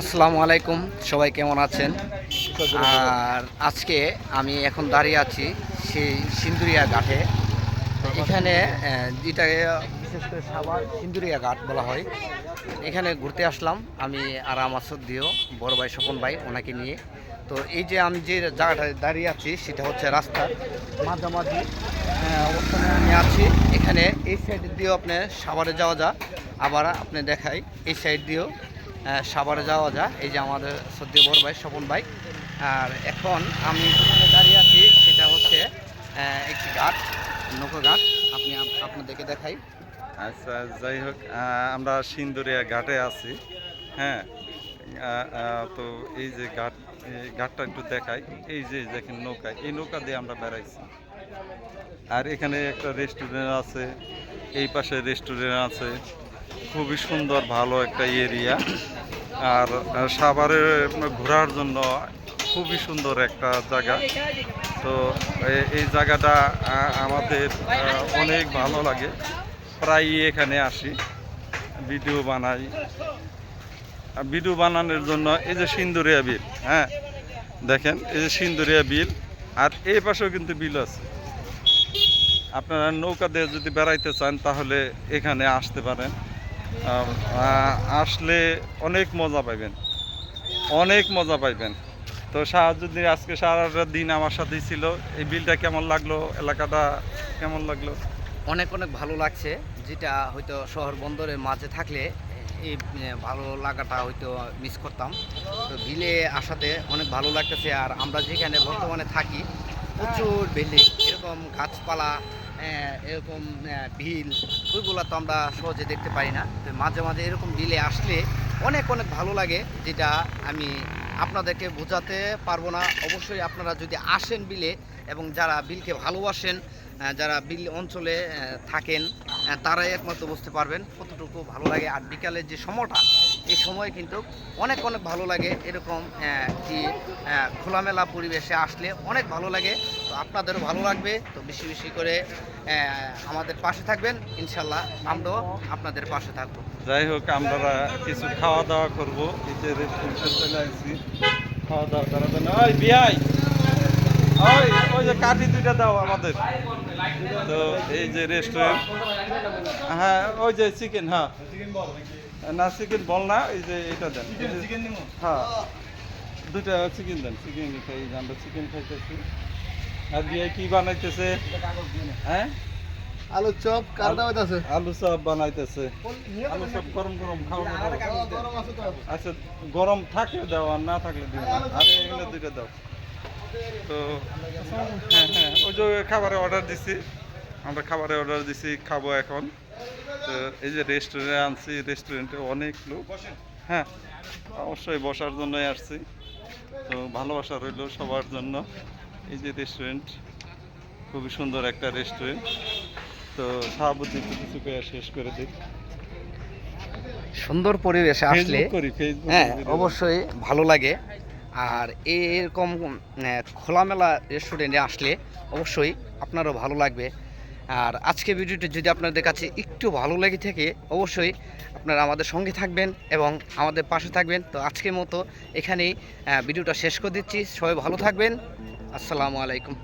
আসসালামু আলাইকুম, সবাই কেমন আছেন? আর আজকে আমি এখন দাঁড়িয়ে আছি সেই সিন্দুরিয়া ঘাটে। এখানে যেটা যেটাকে বিশেষ করে সাবার সিন্দুরিয়া ঘাট বলা হয়। এখানে ঘুরতে আসলাম আমি আর আমার সদ্য বড় ভাই স্বপন ভাই, ওনাকে নিয়ে। তো এই যে আমি যে জায়গাটায় দাঁড়িয়ে আছি, সেটা হচ্ছে রাস্তা। মাঝামাঝি অবস্থানে আমি আছি। এখানে এই সাইড দিয়েও আপনি সাভারে যাওয়া যা, আবার আপনি দেখাই, এই সাইড দিয়েও সাভারে যাওয়া যায় এই যে আমাদের সদ্য বড় ভাই, স্বপন ভাই। আর এখন আমি যেখানে দাঁড়িয়ে আছি, সেটা হচ্ছে একটি ঘাট, নৌকো ঘাট। আপনি আপনাদেরকে দেখাই। আচ্ছা যাই হোক আমরা সিন্দুরিয়া ঘাটে আছি। হ্যাঁ তো এই যে ঘাট ঘাটটা একটু দেখাই। এই যে দেখেন নৌকা, এই নৌকা দিয়ে আমরা বেড়াইছি। আর এখানে একটা রেস্টুরেন্ট আছে, এই পাশে রেস্টুরেন্ট আছে। খুবই সুন্দর, ভালো একটা এরিয়া আর সাভারে ঘোরার জন্য খুবই সুন্দর একটা জায়গা। তো এই জায়গাটা আমাদের অনেক ভালো লাগে। প্রায়ই এখানে আসি, ভিডিও বানাই। ভিডিও বানানোর জন্য এই যে সিন্দুরিয়া বিল হ্যাঁ দেখেন, এই যে সিন্দুরিয়া বিল, আর এই পাশেও কিন্তু বিল আছে। আপনারা নৌকা দিয়ে যদি বেড়াইতে চান, তাহলে এখানে আসতে পারেন। আসলে অনেক মজা পাইবেন। অনেক মজা পাইবেন। তো যদি আজকে সারাটা দিন আমার সাথেই ছিল। এই বিলটা কেমন লাগল? এলাকাটা কেমন লাগল? অনেক অনেক ভালো লাগছে। যেটা হয়তো শহর বন্দরের মাঝে থাকলে এই ভালো লাগাটা হয়তো মিস করতাম। তো ভিলে আসাতে অনেক ভালো লাগতেছে, আর আমরা যেখানে বর্তমানে থাকি, প্রচুর বিল্ডিং, এরকম গাছপালা এরকম ভিল ওইগুলো তো আমরা সহজে দেখতে পাই না। তো মাঝে মাঝে এরকম ভিলে আসলে অনেক অনেক ভালো লাগে, যেটা আমি আপনাদেরকে বোঝাতে পারব না। অবশ্যই আপনারা যদি আসেন বিলে এবং যারা বিলকে ভালোবাসেন যারা বিল অঞ্চলে থাকেন তারাই একমাত্র বুঝতে পারবেন কতটুকু ভালো লাগে। আর বিকালের যে সময়টা এই সময় কিন্তু অনেক অনেক ভালো লাগে এরকম কি খোলামেলা পরিবেশে আসলে অনেক ভালো লাগে। তো আপনাদেরও ভালো লাগবে। তো বেশি বেশি করে আমাদের পাশে থাকবেন। ইনশাল্লাহ আমরাও আপনাদের পাশে থাকব। যাই হোক, আমরা কিছু খাওয়া দাওয়া করব খাওয়া দাওয়া করার জন্য। ওই যে কাঠি দুইটা দাও আমাদের। তো এই যে রেস্টুরেন্ট হ্যাঁ ওই যে চিকেন হ্যাঁ। না চিকেন বল না এই যে এটা দেন। হ্যাঁ। দুইটা চিকেন দেন চিকেন খাই আমরা চিকেন খাইতেছি। আর বিয়াই কি বানাইতেছে? হ্যাঁ? আলু চপ কার দাওয়াত আলু চপ বানাইতেছে। আলু চপ গরম গরম খাওয়া আচ্ছা গরম থাকলে দাও আর না থাকলে দিও আর এগুলো দুইটা দাও। তো হ্যাঁ হ্যাঁ ওই যে খাবারের অর্ডার দিছি। আমরা খাবারের অর্ডার দিছি খাব এখন। তো এই যে রেস্টুরেন্টে আনছি রেস্টুরেন্টে অনেক লোক। হ্যাঁ অবশ্যই বসার জন্যই আসছি। তো ভালোবাসা রইল সবার জন্য। এই যে রেস্টুরেন্ট খুবই সুন্দর একটা রেস্টুরেন্ট তো একটু কিছু শেষ করে দিই। সুন্দর পরিবেশে আসলে করি ফেসবুক হ্যাঁ অবশ্যই ভালো লাগে। আর এরকম খোলামেলা রেস্টুরেন্টে আসলে অবশ্যই আপনারও ভালো লাগবে। আর আজকে ভিডিওটি যদি আপনাদের কাছে একটু ভালো লেগে থাকে, অবশ্যই আপনারা আমাদের সঙ্গে থাকবেন এবং আমাদের পাশে থাকবেন। তো আজকের মতো এখানেই ভিডিওটা শেষ করে দিচ্ছি। সবাই ভালো থাকবেন। আসসালামু আলাইকুম।